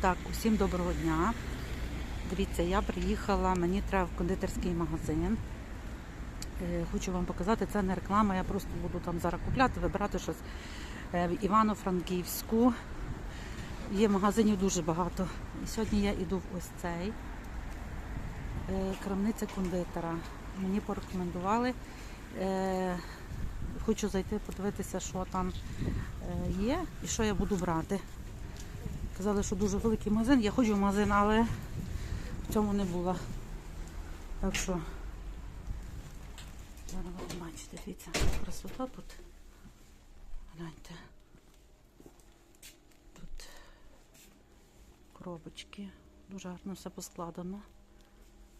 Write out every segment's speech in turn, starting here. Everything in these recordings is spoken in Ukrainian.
Так, усім доброго дня. Дивіться, я приїхала, мені треба в кондитерський магазин. Е, Хочу вам показати, це не реклама, я просто буду там зараз купляти, вибирати щось Е, в Івано-Франківську. Є магазинів дуже багато. І сьогодні я йду в ось цей е, крамниця кондитера. Мені порекомендували. Хочу зайти подивитися, що там є і що я буду брати. Казали, що дуже великий магазин. Я ходжу в магазин, але в цьому не була. Так що зараз ви бачите, дивіться, красота тут. Гляньте. Тут коробочки. Дуже гарно все поскладено.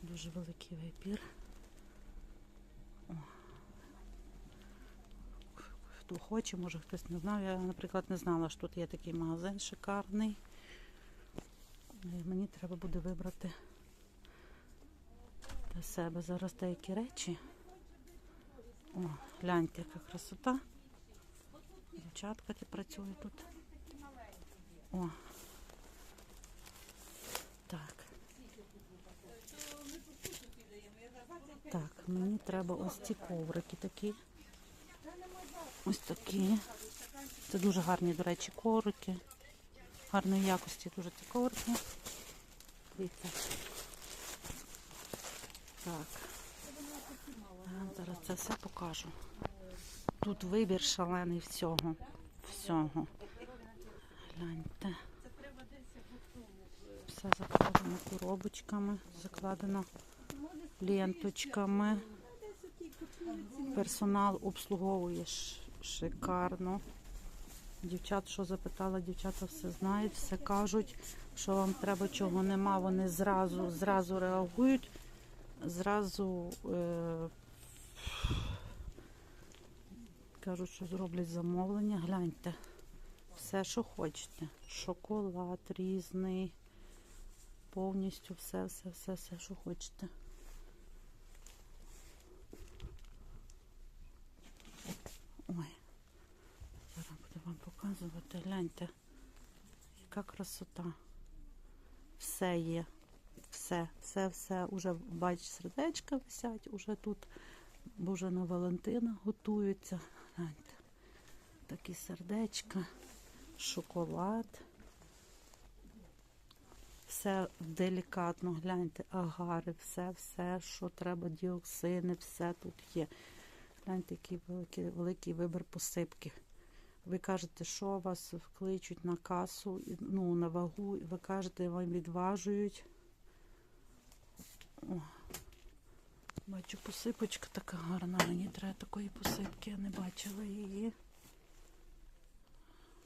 Дуже великий вибір. О. Хто хоче, може хтось не знав. Я, наприклад, не знала, що тут є такий магазин шикарний. І Мені треба буде вибрати для себе зараз деякі речі. О, гляньте, яка красота. Дівчатка ті працюють тут. О. Так. Так, мені треба ось ці коврики такі. Ось такі. Це дуже гарні, до речі, коврики. Гарної якості дуже ці коврики. Дивіться. Так. Зараз це все покажу. Тут вибір шалений всього. Всього. Гляньте. Все закладено коробочками, закладено ленточками. Персонал обслуговує шикарно. Дівчат, що запитала, дівчата все знають, все кажуть, що вам треба, чого нема, вони зразу, зразу реагують, зразу е, кажуть, що зроблять замовлення. Гляньте, все, що хочете. Шоколад різний, повністю все, все, все, все, що хочете. Ой, зараз буду вам показувати. Гляньте, яка красота. Все є. Все, все, все. Уже бач, сердечка висять, уже тут, бо вже на Валентина готуються. Гляньте. Такі сердечка, шоколад. Все делікатно, гляньте, агари, все, все, що треба, діоксини, все тут є. Гляньте, який великий, великий вибір посипки. Ви кажете, що вас кличуть на касу, ну, на вагу, і ви кажете, вам відважують. О, бачу, посипочка така гарна. Мені треба такої посипки, я не бачила її.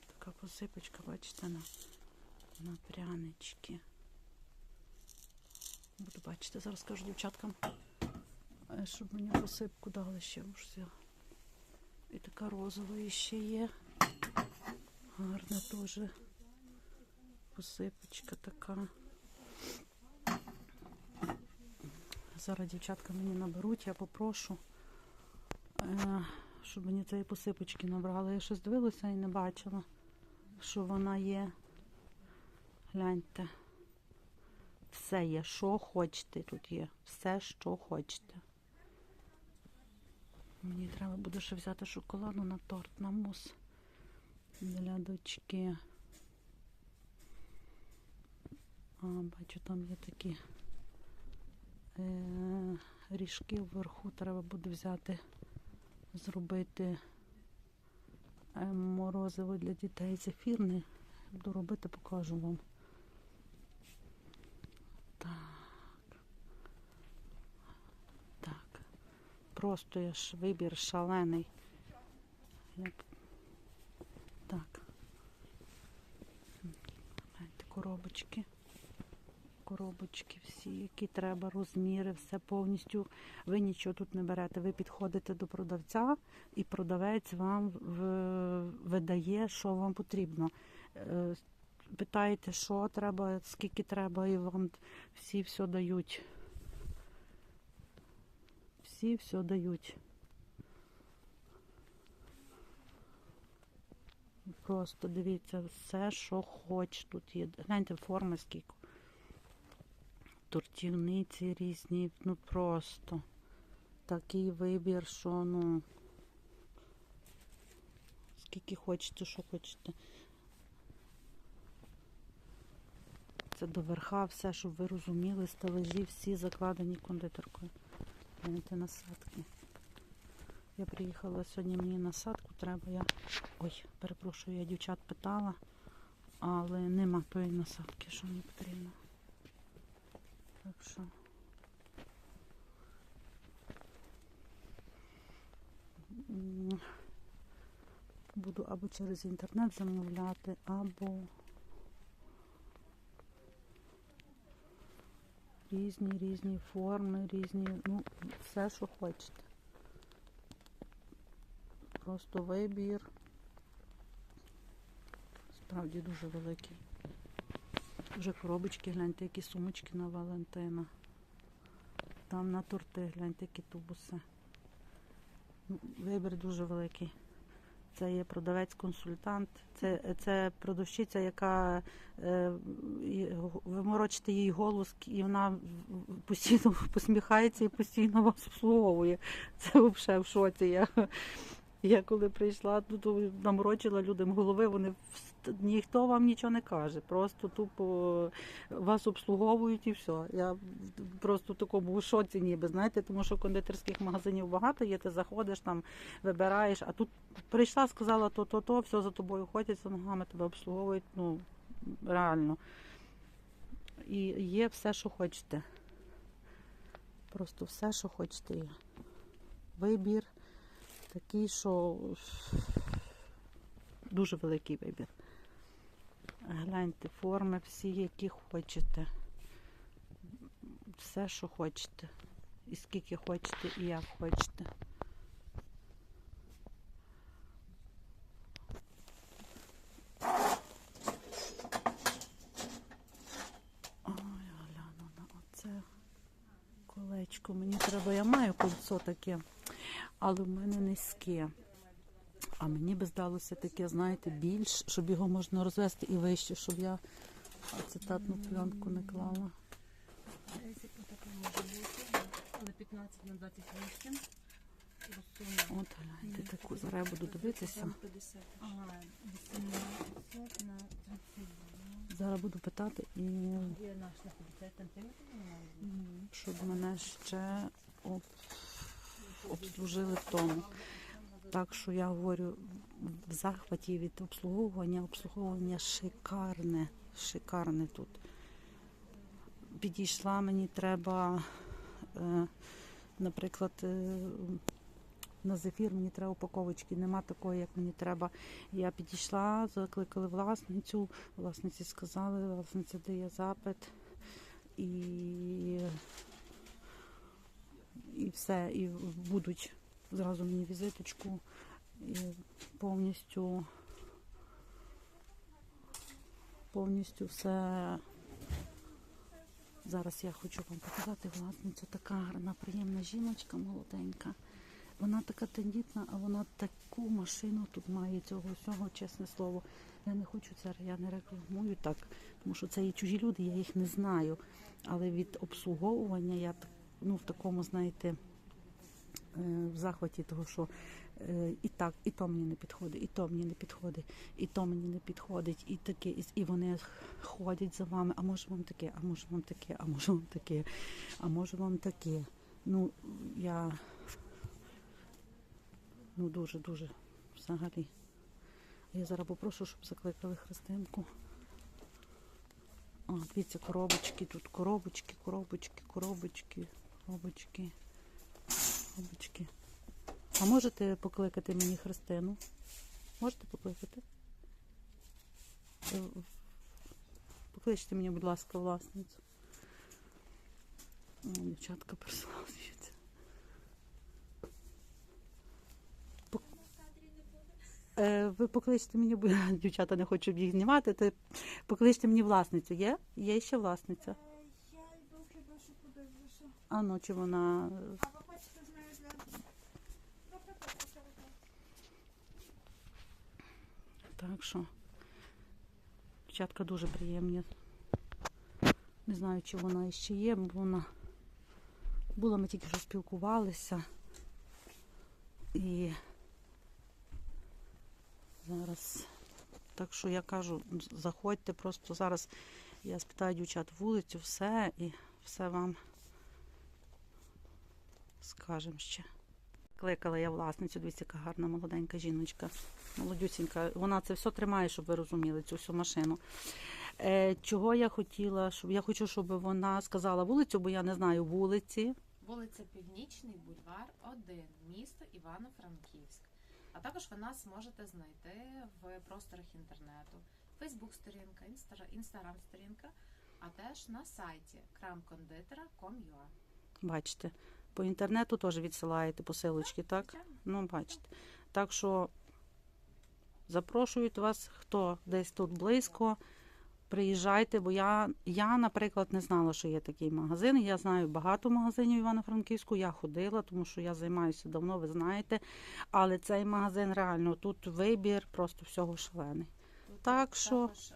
Така посипочка, бачите, на, на прянички. Буду бачити, зараз скажу дівчаткам. Е, Щоб мені посипку дали ще. І така розова ще є. Гарна теж посипочка така. Зараз дівчатка мені наберуть, я попрошу, е, щоб мені цієї посипочки набрали. Я щось дивилася і не бачила, що вона є. Гляньте. Все є, що хочете тут є. Все, що хочете. Мені треба буде ще взяти шоколаду на торт, на мус для дочки. А, бачу, там є такі е, ріжки вверху. Треба буде взяти, зробити е, морозиво для дітей зефірне. Буду робити, покажу вам. Так. Так. Просто я ж вибір шалений. Я... б- Так. Гляньте, коробочки. Коробочки всі, які треба, розміри, все повністю. Ви нічого тут не берете. Ви підходите до продавця, і продавець вам видає, що вам потрібно. Е, Питаєте, що треба, скільки треба, і вам всі все дають. Всі все дають. Просто дивіться, все, що хоч тут є. Гляньте форми скільки. Тортівниці різні, ну просто такий вибір, що ну. Скільки хочете, що хочете. Це до верха все, щоб ви розуміли, стележі всі закладені кондитеркою. Гляньте насадки. Я приїхала сьогодні, мені насадку треба. Я... Ой, перепрошую, я дівчат питала, але нема тої насадки, що мені потрібно. Так що. Буду або через інтернет замовляти, або різні різні форми, різні, ну, все, що хочете. Просто вибір. Справді дуже великий. Вже коробочки, гляньте, які сумочки на Валентина. Там на торти, гляньте, які тубуси. Ну, Вибір дуже великий. Це є продавець-консультант, це, це продавщиця, яка е, ви морочите їй голос, і вона постійно посміхається і постійно вас обслуговує. Це взагалі в шоці. Я, я коли прийшла, то, то наморочила людям голови, вони ніхто вам нічого не каже. Просто тупо вас обслуговують і все. Я просто в такому шоці ніби, знаєте, тому що кондитерських магазинів багато є, ти заходиш там, вибираєш, а тут прийшла, сказала то, то, все за тобою ходять, ногами тебе обслуговують, ну реально. І є все, що хочете. Просто все, що хочете. Вибір такий, що дуже великий вибір. Гляньте, форми всі, які хочете. Все, що хочете. І скільки хочете, і як хочете. Ой, гляну оце колечко. Мені треба, я маю кольцо таке, але в мене низьке. А мені би здалося таке, знаєте, більш, щоб його можна розвести і вище, щоб я ацетатну пленку не клала. 10 така може бути, але 15 на 28. От гляньте таку. Зараз я буду дивитися. 50. Ага, 18 на 32. Зараз буду питати і Є наш на 50 сантиметрів. немає? щоб мене ще. Обслужили в тому. Так що я говорю в захваті від обслуговування. Обслуговування шикарне, шикарне тут. Підійшла, мені треба, е, наприклад, е, на зефір мені треба упаковочки, нема такої, як мені треба. Я підійшла, закликали власницю, власниці сказали, власниця дає запит і, і все, і будуть зразу мені візиточку і повністю повністю все. Зараз я хочу вам показати власницю. Така гарна, приємна жіночка, молоденька. Вона така тендітна, а вона таку машину тут має цього всього, чесне слово. Я не хочу це, я не рекламую так, тому що це є чужі люди, я їх не знаю. Але від обслуговування я так- ну, в такому, знаєте, е, в захваті того, що е, і так, і то мені не підходить, і то мені не підходить, і то мені не підходить, і таке, і, вони ходять за вами, а може вам таке, а може вам таке, а може вам таке, а може вам таке. Ну, я ну дуже, дуже взагалі. Я зараз попрошу, щоб закликали Христинку. О, дивіться, коробочки, тут коробочки, коробочки, коробочки, коробочки, коробочки. А можете покликати мені Христину? Можете покликати? Покличте мені, будь ласка, власницю. Дівчатка переславлюються. Е, Ви покличте мені, бо дівчата не хочуть їх знімати, то покличте мені власницю. Є? Є ще власниця. А ну чи вона. А ви хочете з нею для... Так, що дівчатка дуже приємні. Не знаю, чи вона іще є, бо вона була, ми тільки що спілкувалися. І зараз, так що я кажу, заходьте просто зараз. Я спитаю дівчат вулицю, все і все вам скажемо ще. Кликала я власницю, дивіться, яка гарна молоденька жіночка. Молодюсінька. Вона це все тримає, щоб ви розуміли, цю всю машину. Е, чого я хотіла, щоб я хочу, щоб вона сказала вулицю, бо я не знаю вулиці. Вулиця Північний, бульвар 1, місто Івано-Франківськ. А також ви нас можете знайти в просторах інтернету, Фейсбук-сторінка, Інстаграм-сторінка, а теж на сайті kramkonditera.com.ua. Бачите, по інтернету теж відсилаєте посилочки, так? Ну, бачите. Так що запрошують вас, хто десь тут близько. Приїжджайте, бо я, я, наприклад, не знала, що є такий магазин. Я знаю багато магазинів Івано-Франківську. Я ходила, тому що я займаюся давно, ви знаєте. Але цей магазин реально тут вибір просто всього шалений. Тут Так що- також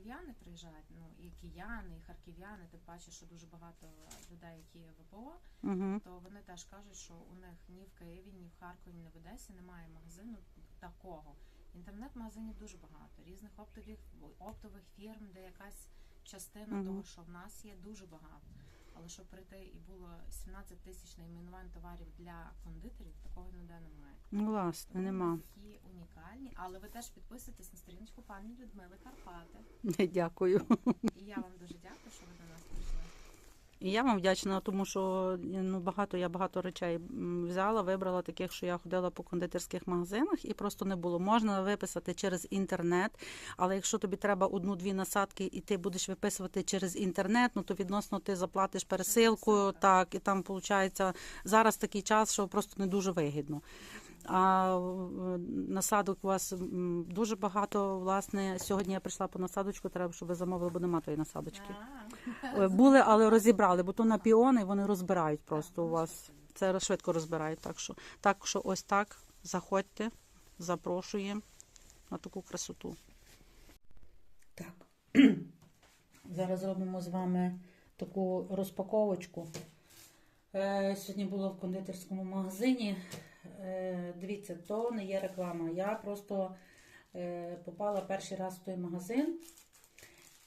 харків'яни приїжджають, ну і кияни, і харків'яни, тим паче, що дуже багато людей, які є ВПО, Угу. то вони теж кажуть, що у них ні в Києві, ні в Харкові, ні в Одесі немає магазину такого. Інтернет-магазинів дуже багато, різних оптових, оптових фірм, де якась частина Мгм. того, що в нас є, дуже багато. Але щоб прийти і було 17 тисяч найменувань товарів для кондитерів, такого ніде немає. Ну, власне, нема. Такі унікальні, але ви теж підписуйтесь на сторіночку пані Людмили Карпати. Дякую. І я вам дуже дякую, що ви до нас прийшли. І я вам вдячна, тому що ну багато я багато речей взяла, вибрала таких, що я ходила по кондитерських магазинах, і просто не було. Можна виписати через інтернет, але якщо тобі треба одну-дві насадки, і ти будеш виписувати через інтернет, ну то відносно ти заплатиш пересилку, так і там виходить зараз такий час, що просто не дуже вигідно. А насадок у вас дуже багато. Власне, сьогодні я прийшла по насадочку, треба, щоб ви замовили, бо нема тої насадочки. Е, Були, але розібрали, бо то на піони вони розбирають просто у вас. Це швидко розбирають. Так що, так що ось так. Заходьте, запрошуємо на таку красоту. Так. Зараз зробимо з вами таку розпаковочку. Е, Сьогодні була в кондитерському магазині. Е, Дивіться, то не є реклама. Я просто е, попала перший раз в той магазин.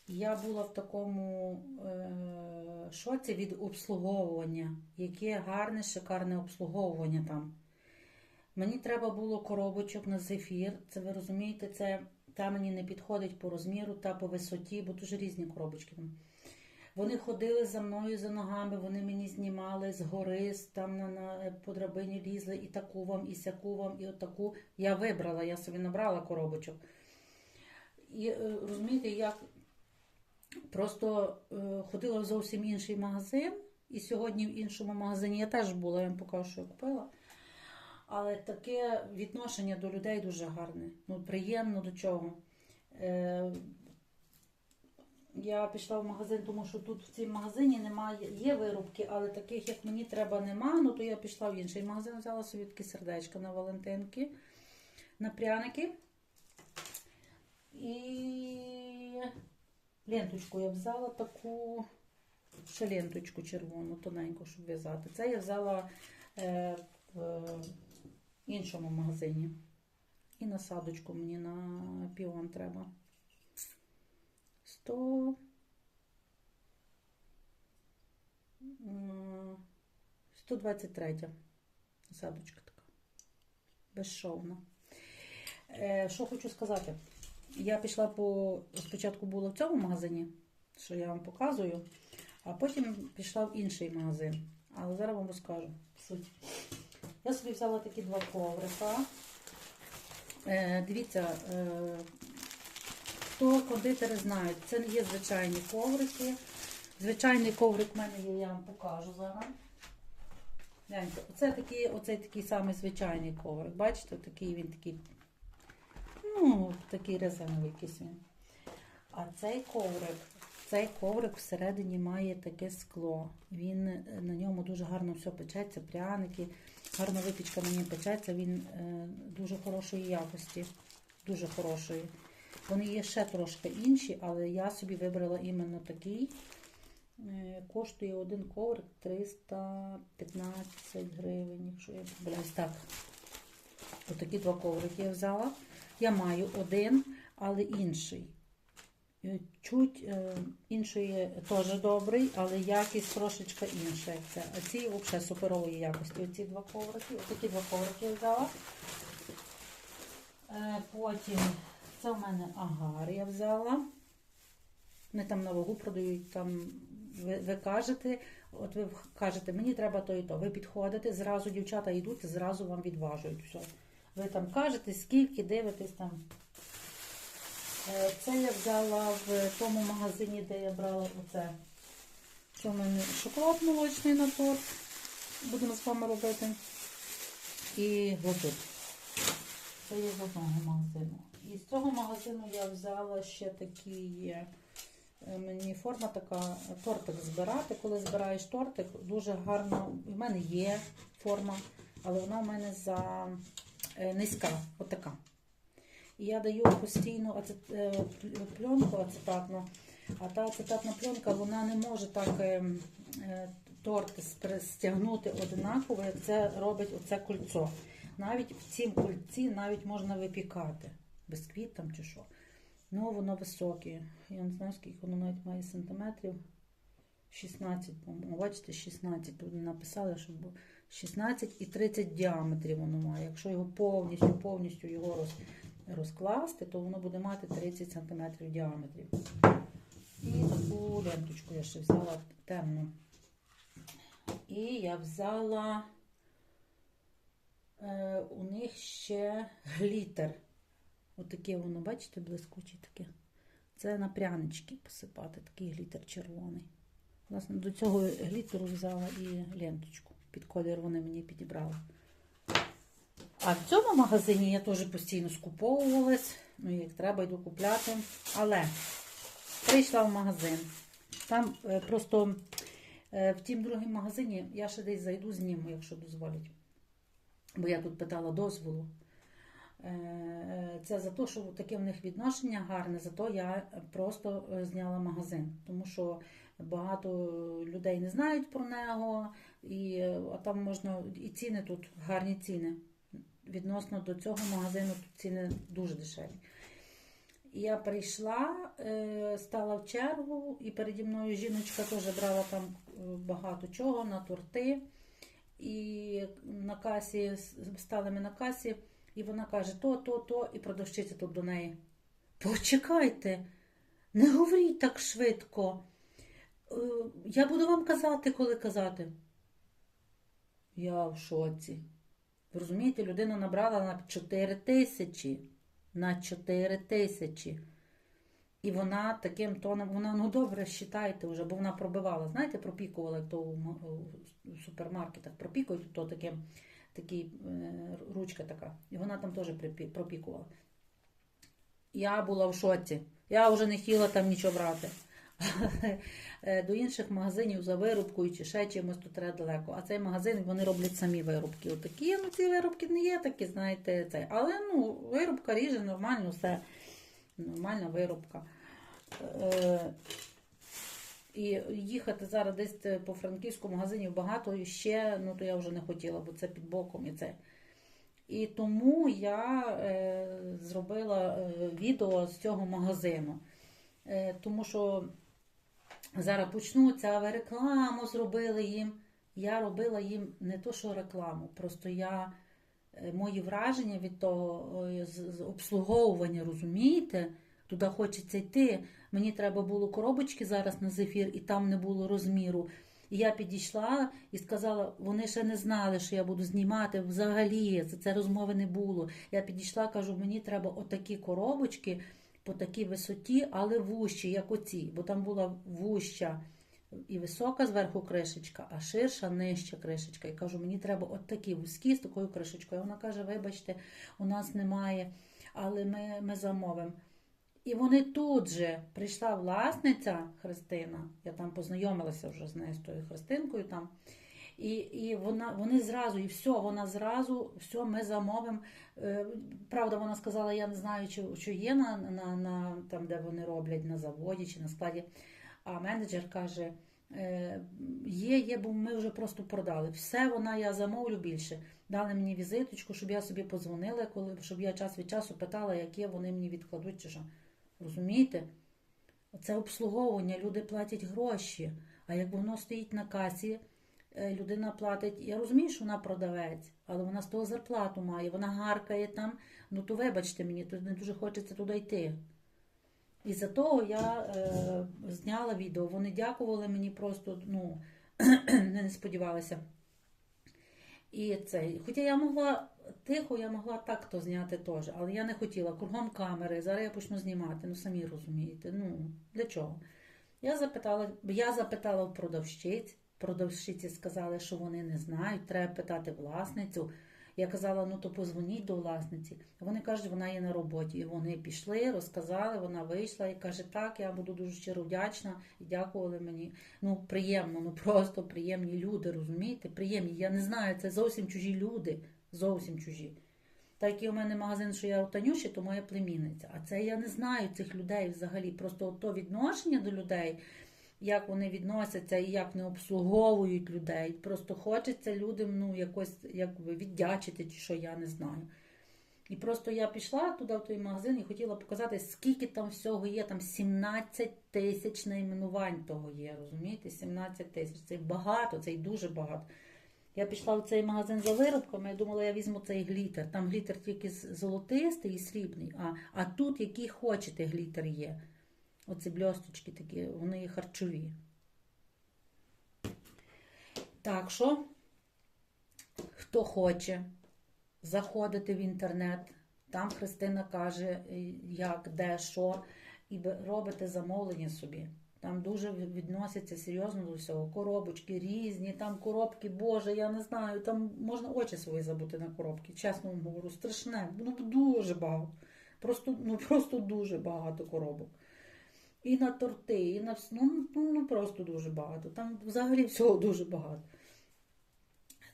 Я була в такому е, шоці від обслуговування. Яке гарне, шикарне обслуговування там. Мені треба було коробочок на зефір. Це ви розумієте, це та мені не підходить по розміру та по висоті, бо дуже різні коробочки там. Вони ходили за мною за ногами, вони мені знімали з гори, там на, на по драбині лізли і таку вам, і сяку вам, і отаку. Я вибрала, я собі набрала коробочок. І е, розумієте, як просто е, ходила в зовсім інший магазин, і сьогодні в іншому магазині я теж була, я вам покажу, що я купила. Але таке відношення до людей дуже гарне. Ну, приємно до чого. Я пішла в магазин, тому що тут в цій магазині немає, є виробки, але таких, як мені треба, нема. Ну то я пішла в інший магазин, взяла собі такі сердечка на Валентинки, на пряники. І ленточку я взяла таку, ще ленточку червону, тоненьку, щоб в'язати. Це я взяла е, в іншому магазині. І насадочку мені на піон треба. 100. м, 123 насадочка така. Безшовна. Е, що хочу сказати? Я пішла по. Спочатку була в цьому магазині, що я вам показую, а потім пішла в інший магазин. Але зараз вам розкажу суть. Я собі взяла такі два коврика. Е, дивіться, е, хто кондитери знають, це не є звичайні коврики. Звичайний коврик в мене є, я вам покажу зараз. Гляньте, оце такий, оцей такий самий звичайний коврик. Бачите, такий він такий, ну, такий резиновий якийсь він. А цей коврик, цей коврик всередині має таке скло. Він е, на ньому дуже гарно все печеться, пряники, гарно випічка на ній печеться, він е, дуже хорошої якості. дуже хорошої. Вони є ще трошки інші, але я собі вибрала іменно такий. Е, Коштує один коврик 315 гривень, якщо я помиляюсь. Так. Отакі два коврики я взяла. Я маю один, але інший. Е, Чуть е, інший теж добрий, але якість трошечка інша. Як це. А ці взагалі суперової якості. Оці два коврики. Отакі два коврики я взяла. Потім це в мене агар я взяла. Вони там на вагу продають, там ви, ви кажете, от ви кажете, мені треба то і то. Ви підходите, зразу дівчата йдуть, зразу вам відважують. Все. Ви там кажете, скільки дивитесь там. Е, Це я взяла в тому магазині, де я брала оце. Це в мене шоколад молочний на торт. Будемо з вами робити. І глазур. Це є з одного магазину. І з цього магазину я взяла ще такі. е, Мені форма така тортик збирати. Коли збираєш тортик, дуже гарно. У мене є форма, але вона в мене за е, низька, отака. І я даю постійно ацет, е, пленку ацетатну, а та ацетатна пленка вона не може так торт стягнути одинаково, як це робить оце кольцо. Навіть в цім кольці навіть можна випікати. Бісквіт там чи що. Ну, воно високе. Я не знаю, скільки воно навіть має сантиметрів. 16, по-моєму. Бачите, 16. Тут написали, що було 16 і 30 діаметрів воно має. Якщо його повністю, повністю його роз, розкласти, то воно буде мати 30 сантиметрів діаметрів. І таку ленточку я ще взяла темну. І я взяла е, у них ще глітер. Отаке воно, бачите, блискуче таке. Це на прянички посипати, такий глітер червоний. Власне, до цього глітеру взяла і ленточку. Під колір вони мені підібрали. А в цьому магазині я теж постійно скуповувалась. Ну, як треба, йду купляти. Але прийшла в магазин. Там е, просто е, в тім другому магазині я ще десь зайду зніму, якщо дозволять. Бо я тут питала дозволу. Е, Це за те, що таке в них відношення гарне, зато я просто е, зняла магазин, тому що багато людей не знають про нього, і е, а там можна і ціни тут гарні ціни. Відносно до цього магазину тут ціни дуже дешеві. Я прийшла, е, стала в чергу, і переді мною жіночка теж брала там е, багато чого на торти. І на касі стали ми на касі. І вона каже, то, то, то, і продавщиця тут до неї. Почекайте, не говоріть так швидко. Е, Я буду вам казати, коли казати. Я в шоці. Ви розумієте, людина набрала на 4 тисячі. На 4 тисячі. І вона таким тоном, вона, ну добре, считайте вже, бо вона пробивала, знаєте, пропікувала, то у супермаркетах пропікують, то таким такий е, ручка така. І вона там теж пропікувала. Я була в шоці. Я вже не хотіла там нічого брати. Е, До інших магазинів за вирубкою чи ще чимось тут треба далеко. А цей магазин вони роблять самі вирубки. Отакі, ну ці вирубки не є такі, знаєте, цей. Але ну, вирубка ріже нормально, все. Нормальна вирубка. І їхати зараз десь е, по франківському магазинів багато і ще, ну то я вже не хотіла, бо це під боком і це. І тому я е, зробила е, відео з цього магазину. Е, тому що зараз почнуться, а ви рекламу зробили їм. Я робила їм не то, що рекламу, просто я е, мої враження від того з, з обслуговування, розумієте? Туди хочеться йти. Мені треба було коробочки зараз на зефір, і там не було розміру. І я підійшла і сказала, вони ще не знали, що я буду знімати взагалі. За це розмови не було. Я підійшла, кажу, мені треба отакі коробочки по такій висоті, але вущі, як оці, бо там була вуща і висока зверху кришечка, а ширша нижча кришечка. І кажу, мені треба от такі вузькі з такою кришечкою. Вона каже: вибачте, у нас немає, але ми, ми замовимо. І вони тут же прийшла власниця Христина, я там познайомилася вже з нею з тою Христинкою там. І, і вона, вони зразу, і все, вона зразу, все, ми замовимо. Е, Правда, вона сказала, я не знаю, чи, чи є на, на, на там, де вони роблять, на заводі чи на складі. А менеджер каже: е, є, є, бо ми вже просто продали. Все, вона я замовлю більше. Дали мені візиточку, щоб я собі подзвонила, коли, щоб я час від часу питала, яке вони мені відкладуть чи що. Розумієте? Це обслуговування, люди платять гроші. А як воно стоїть на касі, е, людина платить. Я розумію, що вона продавець, але вона з того зарплату має, вона гаркає там. Ну то вибачте мені, то не дуже хочеться туди йти. І за того я е, зняла відео. Вони дякували мені просто, ну, не сподівалися. І це, хоча я могла тихо, я могла так то зняти теж, але я не хотіла. Кругом камери, зараз я почну знімати, ну самі розумієте. Ну, для чого? Я запитала, я запитала в продавщиць. Продавщиці сказали, що вони не знають, треба питати власницю. Я казала, ну то позвоніть до власниці. Вони кажуть, вона є на роботі. І вони пішли, розказали, вона вийшла і каже, так, я буду дуже щиро вдячна і дякували мені. Ну, приємно, ну просто приємні люди, розумієте? Приємні. Я не знаю, це зовсім чужі люди. Зовсім чужі. Так і у мене магазин, що я у Танюші, то моя племінниця. А це я не знаю цих людей взагалі. Просто то відношення до людей, як вони відносяться і як не обслуговують людей. Просто хочеться людям ну, якось якби віддячити, чи що я не знаю. І просто я пішла туди в той магазин і хотіла показати, скільки там всього є. Там 17 тисяч найменувань того є. Розумієте? 17 тисяч. Це багато, це й дуже багато. Я пішла в цей магазин за виробками, я думала, я візьму цей глітер. Там глітер тільки золотистий і срібний, а, а тут який хочете глітер є. Оці бльосточки такі, вони є харчові. Так що, хто хоче заходити в інтернет, там Христина каже, е, як, де, що, і робите замовлення собі. Там дуже відносяться серйозно до всього. Коробочки різні, там коробки, Боже, я не знаю, там можна очі свої забути на коробки, чесно вам говорю, страшне. Ну дуже багато. Просто, ну, просто дуже багато коробок. І на торти, і на ну, ну, ну просто дуже багато. Там взагалі всього дуже багато.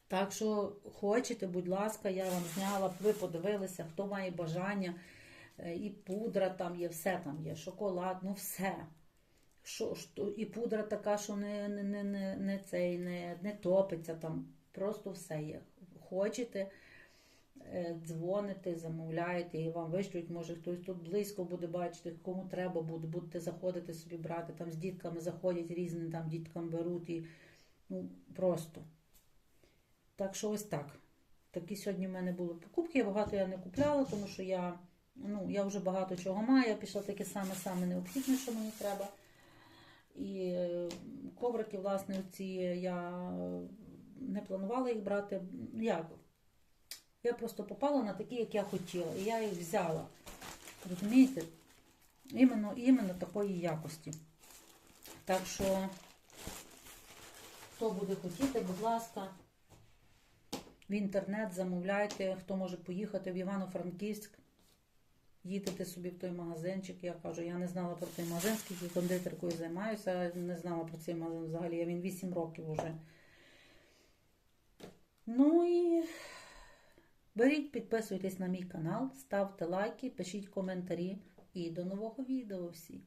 Так що хочете, будь ласка, я вам зняла, ви подивилися, хто має бажання. Е, І пудра там є, все там є, шоколад, ну все. Що, що, і пудра така, що не, не, не, не, не, цей, не, не топиться там. Просто все є. Хочете, е, дзвоните, замовляєте і вам вишлють, може хтось тут близько буде бачити, кому треба буде, будете заходити собі брати, там з дітками заходять різні, там діткам беруть і ну просто. Так що ось так. Такі сьогодні в мене були покупки. Я багато я не купляла, тому що я, ну, я вже багато чого маю. Я пішла таке саме-саме необхідне, що мені треба. Е, коврики, власне, ці я не планувала їх брати. Як? Я просто попала на такі, як я хотіла. І я їх взяла. Розумієте? Іменно, іменно такої якості. Так що, хто буде хотіти, будь ласка, в інтернет замовляйте, хто може поїхати в Івано-Франківськ. Їдете собі в той магазинчик. Я кажу, я не знала про цей магазин, скільки кондитеркою займаюся, не знала про цей магазин взагалі. Я він 8 років вже. Ну і беріть, підписуйтесь на мій канал, ставте лайки, пишіть коментарі і до нового відео всі.